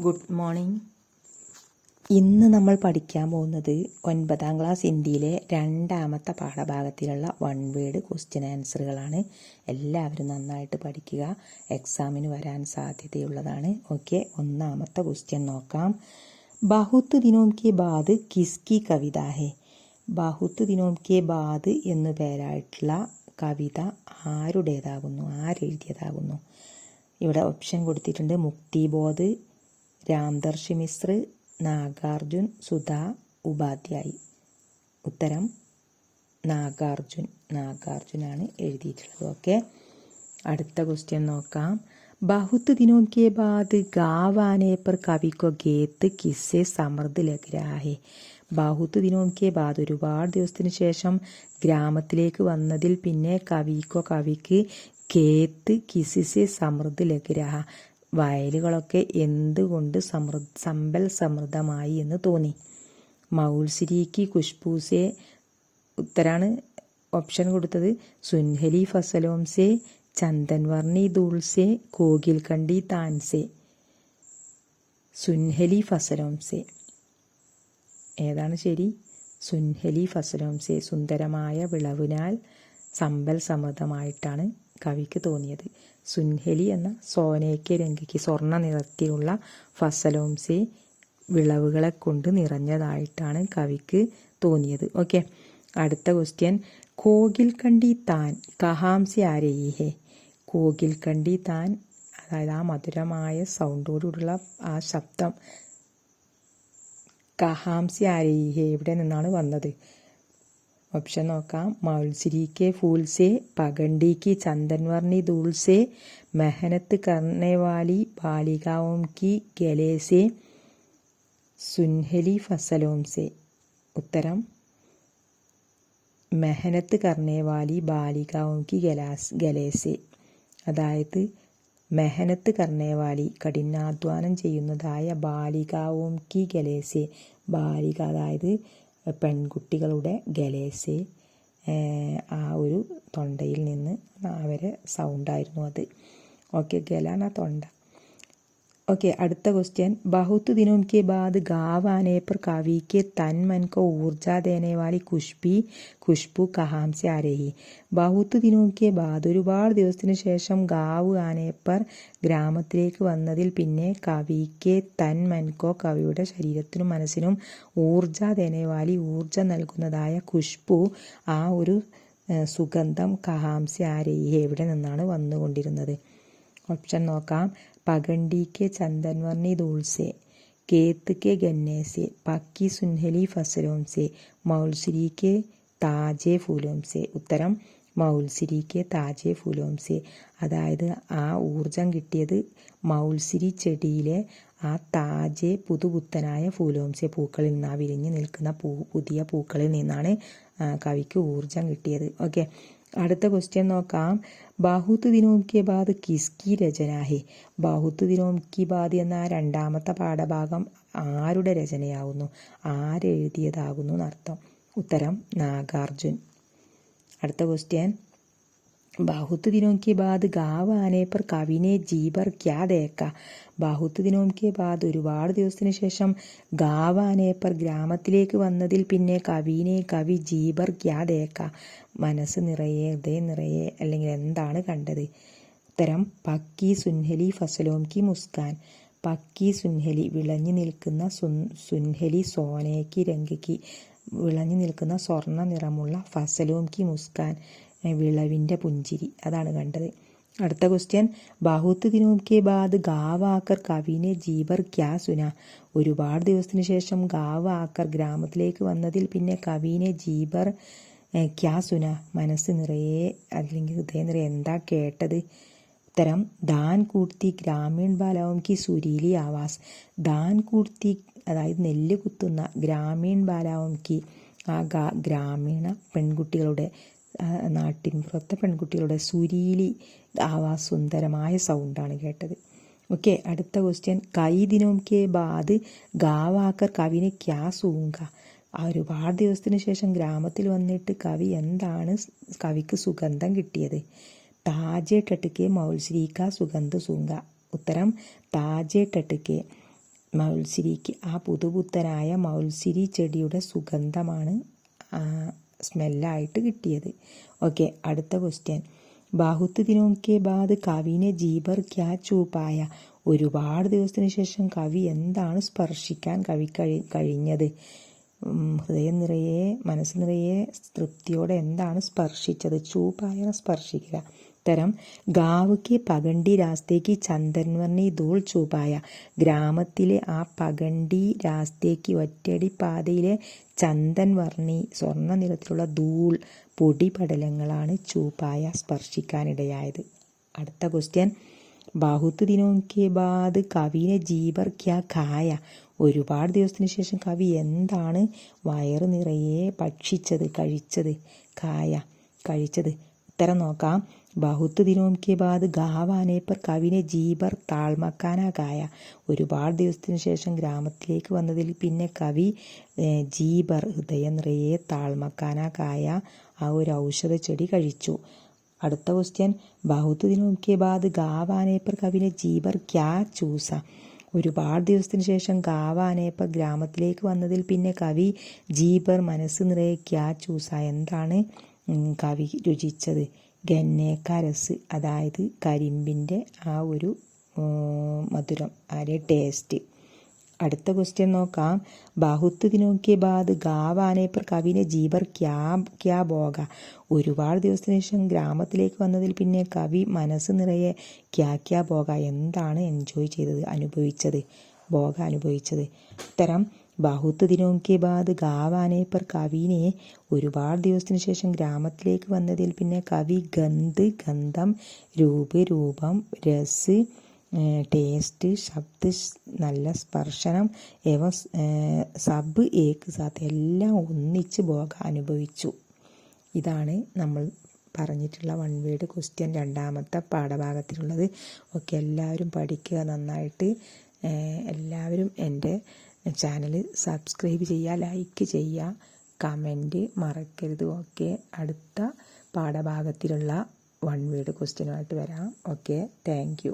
Good morning ഇന്ന് നമ്മൾ പഠിക്കാൻ പോകുന്നത് ഒൻപതാം ക്ലാസ് ഹിന്ദിയിലെ രണ്ടാമത്തെ പാഠഭാഗത്തിലുള്ള വൺ വേഡ് ക്വസ്റ്റ്യൻ ആൻസറുകളാണ് എല്ലാവരും നന്നായിട്ട് പഠിക്കുക. എക്സാമിന് വരാൻ സാധ്യതയുള്ളതാണ്. ഓക്കെ ഒന്നാമത്തെ ക്വസ്റ്റ്യൻ നോക്കാം. ബഹുത്ത് ദിനോം കെ ബാദ് കിസ്കി കവിത ഹെ. ബഹുത്ത് ദിനോം കെ ബാദ് എന്നു പേരായിട്ടുള്ള കവിത ആരുടേതാകുന്നു? ആരെഴുതിയതാകുന്നു? ഇവിടെ ഓപ്ഷൻ കൊടുത്തിട്ടുണ്ട് മുക്തിബോധ് രാംദർശി മിശ്ര നാഗാർജുൻ സുധാ ഉപാധ്യായി ഉത്തരം നാഗാർജുൻ നാഗാർജുനാണ് എഴുതിയിട്ടുള്ളത് ഓക്കെ അടുത്ത ക്വസ്റ്റ്യൻ നോക്കാം ബഹുത്ത് ദിനോം കെ ബാദ് ഗാവ് ആനെ पर കവി को ഗേത്ത് കിസ്സെ സമൃദ്ധ ലഗ് രഹാ ഹെ ബഹുത്ത് ദിനോം കെ ബാദ് ഒരുപാട് ദിവസത്തിന് ശേഷം ഗ്രാമത്തിലേക്ക് വന്നതിൽ പിന്നെ കവിക്കോ കവിക്ക് കേത്ത് കിസിസെ സമൃദ്ധ ലഗ് രഹ വയലുകളൊക്കെ എന്തുകൊണ്ട് സമൃദ്ധ സമ്പൽ സമൃദ്ധമായി എന്ന് തോന്നി. മൗൽസിരിക്ക് കുഷ്പൂസെ ഉത്തരാണ് ഓപ്ഷൻ കൊടുത്തത്. സുൻഹലി ഫസലോംസെ ചന്ദൻവർണി ദൂൾസെ കോകിൽകണ്ടി താൻസെ. സുൻഹലി ഫസലോംസെ. ഏതാണ് ശരി? സുൻഹലി ഫസലോംസെ. സുന്ദരമായ വിളവിനാൽ സമ്പൽ സമൃദ്ധമായിട്ടാണ് കവിക്ക് തോന്നിയത്. സുൻഹലി എന്ന സോനയ്ക്ക് രംഗയ്ക്ക് സ്വർണ നിറത്തിലുള്ള ഫസലോംസി വിളവുകളെ കൊണ്ട് നിറഞ്ഞതായിട്ടാണ് കവിക്ക് തോന്നിയത്. ഓക്കെ. അടുത്ത ക്വസ്റ്റ്യൻ. കോകിൽ കണ്ടി താൻ കഹാംസി ആരേഹേ കോകിൽ കണ്ടി താൻ അതായത് ആ മധുരമായ സൗണ്ടോടുകൂടിയുള്ള ആ ശബ്ദം കഹാംസി ആരേഹേ എവിടെ നിന്നാണ് വന്നത്? ഓപ്ഷൻ നോക്കാം. മൗൽസിരി കെ ഫൂൽസെ പകണ്ടി കി ചന്ദൻ വർണി ദൂൽസെ മെഹനത്ത് കർണേവാലി ബാലികാവും കി ഗലേസേ സുൻഹലി ഫസലോംസേ. ഉത്തരം? മെഹനത്ത് കർണേവാലി ബാലികാവും കി ഗലാസ് ഗലേസെ. അതായത് മെഹനത്ത് കർണേവാലി കഠിനാധ്വാനം ചെയ്യുന്നതായ ബാലികാവും കി ഗലേസെ. ബാലിക അതായത് പെൺകുട്ടികളുടെ ഗലേസെ ആ ഒരു തൊണ്ടയിൽ നിന്ന് അവരെ സൗണ്ടായിരുന്നു അത്. ഓക്കെ ഗലാണ് ആ തൊണ്ട. ഓക്കെ അടുത്ത ക്വസ്റ്റ്യൻ ബഹുത്ത് ദിനോം കെ ബാദ് ഗാവ് പർ കവി കെ തൻ മൻ കോ ഊർജ ദേനെ വാലി ഖുഷ്ബി ഖുഷ്ബു കഹാം സെ ആ രഹി ബഹുത്ത് ദിനോം കെ ബാദ് ഒരുപാട് ദിവസത്തിന് ശേഷം ഗാവ് ആനെ പർ ഗ്രാമത്തിലേക്ക് വന്നതിൽ പിന്നെ കവി കെ തൻ മൻ കോ കവിയുടെ ശരീരത്തിനും മനസ്സിനും ഊർജ ദേനെ വാലി ഊർജ നൽകുന്നതായ ഖുഷ്ബു ആ ഒരു സുഗന്ധം കഹാംസി ആരേഹി എവിടെ നിന്നാണ് വന്നുകൊണ്ടിരുന്നത്? ഓപ്ഷൻ നോക്കാം. पगंडी के चंदनवर्णी धूल से केत के गन्ने से पक्की सुनहली फसलों से मौलसिरी के താജെ ഫൂലോം സെ ഉത്തരം മൗൽസിരിക്ക് താജെ ഫൂലോം സെ അതായത് ആ ഊർജം കിട്ടിയത് മൗൽസിരി ചെടിയിലെ ആ താജെ പുതുപുത്തനായ ഫൂലോംസെ പൂക്കളിൽ നിന്ന് ആ വിരിഞ്ഞ് നിൽക്കുന്ന പൂ പുതിയ പൂക്കളിൽ നിന്നാണ് കവിക്ക് ഊർജം കിട്ടിയത് ഓക്കെ അടുത്ത ക്വസ്റ്റ്യൻ നോക്കാം. ബാഹുത്ത് ദിനോം കി ബാദ് കിസ്കി രചനാഹെ. ബാഹുത്ത് ദിനോം കി ബാദ് എന്ന രണ്ടാമത്തെ പാഠഭാഗം ആരുടെ രചനയാകുന്നു ആരെഴുതിയതാകുന്നു എന്നർത്ഥം. ഉത്തരം നാഗാർജുൻ. അടുത്ത ക്വസ്റ്റ്യൻ ബാഹുത്ത് ദിനോം കെ ബാദ് ഗാവ് കവി ने കവിനെ ജീബർ ക്യാ ദേക്ക. ബാഹുത്ത് ദിനോം കെ ബാദ് ഒരുപാട് ദിവസത്തിന് ശേഷം ഗാവ് ആനേപ്പർ ഗ്രാമത്തിലേക്ക് വന്നതിൽ പിന്നെ കവിനെ കവി ജീബർ ക്യാ ദേക്ക. മനസ്സ് നിറയെ ഹൃദയം നിറയെ അല്ലെങ്കിൽ എന്താണ് കണ്ടത്? ഉത്തരം പക്കി സുൻഹലി ഫസലോം കി മുസ്കാൻ. പക്കി സുൻഹലി വിളഞ്ഞു നിൽക്കുന്ന സുൻ സുൻഹലി സോനയ്ക്ക് രംഗയ്ക്ക് വിളഞ്ഞു നിൽക്കുന്ന സ്വർണ നിറമുള്ള ഫസലോം കി മുസ്കാൻ വിളവിന്റെ പുഞ്ചിരി. അതാണ് കണ്ടത്. അടുത്ത ക്വസ്റ്റ്യൻ ബാഹുത്ത് ദിനോം കെ ബാദ് ഗാവ് ആക്കർ കവിനെ ജീബർ ക്യാ സുന. ഒരുപാട് ദിവസത്തിന് ശേഷം ഗാവ് ആക്കർ ഗ്രാമത്തിലേക്ക് വന്നതിൽ പിന്നെ കവിനെ ജീബർ ക്യാ സുന മനസ്സ് നിറയെ അല്ലെങ്കിൽ ഹൃദയം നിറയെ എന്താ കേട്ടത്? ഉത്തരം ദാൻ കൂർത്തി ഗ്രാമീൺ ബാലാവും കി സുരീലി ആവാസ്. ദാൻ കൂർത്തി അതായത് നെല്ല് കുത്തുന്ന ഗ്രാമീൺ ബാലാവും കി ആ ഗ്രാമീണ പെൺകുട്ടികളുടെ നാട്ടിൻ പുറത്തെ പെൺകുട്ടികളുടെ സുരീലി ആവാസ് സുന്ദരമായ സൗണ്ടാണ് കേട്ടത്. ഓക്കെ അടുത്ത ക്വസ്റ്റ്യൻ കൈ ദിനോം കെ ബാദ് ഗാവാക്കർ കവിനെ ക്യാ സൂങ്ക? ആ ഒരുപാട് ദിവസത്തിന് ശേഷം ഗ്രാമത്തിൽ വന്നിട്ട് കവി എന്താണ് കവിക്ക് സുഗന്ധം കിട്ടിയത്? താജെ ടട്ടുക്കെ മൗൽശ്രീക്ക സുഗന്ധ സുങ്ക. ഉത്തരം താജെ ടട്ടുക്കെ മൗൽസിരിക്ക് ആ പുതുപുത്തനായ മൗൽസിരി ചെടിയുടെ സുഗന്ധമാണ് സ്മെല്ലായിട്ട് കിട്ടിയത്. ഓക്കെ അടുത്ത ക്വസ്റ്റ്യൻ ബാഹുത്ത് ദിനോക്കെ ബാദ് കവിനെ ജീബർ ക്യാ ചൂപ്പായ ഒരുപാട് ദിവസത്തിന് ശേഷം കവി എന്താണ് സ്പർശിക്കാൻ കവി കഴി കഴിഞ്ഞത്? ഹൃദയം നിറയെ മനസ്സ് നിറയെ തൃപ്തിയോടെ എന്താണ് സ്പർശിച്ചത്? ചൂപ്പായ സ്പർശിക്കുക. ഉത്തരം ഗാവുക്ക് പകണ്ടി രാസ്തേക്ക് ചന്ദൻവർണി ധൂൾ ചൂപ്പായ. ഗ്രാമത്തിലെ ആ പകണ്ടി രാസ്തേക്ക് ഒറ്റടി പാതയിലെ ചന്ദൻ വർണി സ്വർണ നിറത്തിലുള്ള ധൂൾ പൊടിപടലങ്ങളാണ് ചൂപ്പായ സ്പർശിക്കാനിടയായത്. അടുത്ത ക്വസ്റ്റ്യൻ ബാഹുത്ത് ദിനോം ബാദ് കവിനെ ജീവർ ക്യാ ഒരുപാട് ദിവസത്തിന് ശേഷം കവി എന്താണ് വയറ് നിറയെ ഭക്ഷിച്ചത് കഴിച്ചത് കായ കഴിച്ചത്? ഉത്തരം നോക്കാം. ബഹുത്ത് ദിനോം കെ ബാദ് ഗാവാനെ പർ കവിനെ ജീബർ താൾമക്കാന കായ. ഒരുപാട് ദിവസത്തിന് ശേഷം ഗ്രാമത്തിലേക്ക് വന്നതിൽ പിന്നെ കവി ജീബർ ഹൃദയം നിറയെ താൾമക്കാന കായ. ആ ഒരു ഔഷധ ചെടി കഴിച്ചു. അടുത്ത ക്വസ്റ്റ്യൻ ബഹുത്ത് ദിനോം കെ ബാദ് ഗാവാനെ പർ കവിനെ ജീബർ ക്യാ ചൂസ? ഒരുപാട് ദിവസത്തിന് ശേഷം കാവാനേപ്പ ഗ്രാമത്തിലേക്ക് വന്നതിൽ പിന്നെ കവി ജീബർ മനസ്സ് നിറയെ ക്യാ ചൂസ എന്താണ് കവി രുചിച്ചത്. ഗന്നേക്കരസ് അതായത് കരിമ്പിന്റെ ആ ഒരു മധുരം അതിന്റെ ടേസ്റ്റ് അടുത്ത ക്വസ്റ്റ്യൻ നോക്കാം. ബാഹുത്ത് ദിനോക്കെ ബാദ് ഗാവാനെ പർ കവിനെ ജീവർ ക്യാ ക്യാ ബോഗ. ഒരുപാട് ദിവസത്തിന് ശേഷം ഗ്രാമത്തിലേക്ക് വന്നതിൽ പിന്നെ കവി മനസ്സ് നിറയെ ക്യാ ക്യാ ബോഗ. എന്താണ് എൻജോയ് ചെയ്തത് അനുഭവിച്ചത്? ബോഗ അനുഭവിച്ചത്. ഉത്തരം ബാഹുത്ത് ദിനോക്കെ ബാദ് ഗാവാനെ പർ കവിനെ ഒരുപാട് ദിവസത്തിന് ശേഷം ഗ്രാമത്തിലേക്ക് വന്നതിൽ പിന്നെ കവി ഗന്ധ് ഗന്ധം രൂപ് രൂപം രസ് ടേസ്റ്റ് ശബ്ദ നല്ല സ്പർശനം ഏവ സബ് ഏക്ക് സാത്ത് എല്ലാം ഒന്നിച്ച് ഭോഗ അനുഭവിച്ചു. ഇതാണ് നമ്മൾ പറഞ്ഞിട്ടുള്ള വൺ വേഡ് ക്വസ്റ്റ്യൻ രണ്ടാമത്തെ പാഠഭാഗത്തിലുള്ളത്. ഓക്കെ എല്ലാവരും പഠിക്കുക നന്നായിട്ട്. എല്ലാവരും എന്റെ ചാനൽ സബ്സ്ക്രൈബ് ചെയ്യുക ലൈക്ക് ചെയ്യുക കമന്റ് മറക്കരുത്. ഓക്കെ അടുത്ത പാഠഭാഗത്തിലുള്ള വൺ വേഡ് ക്വസ്റ്റ്യനുമായിട്ട് വരാം. Okay thank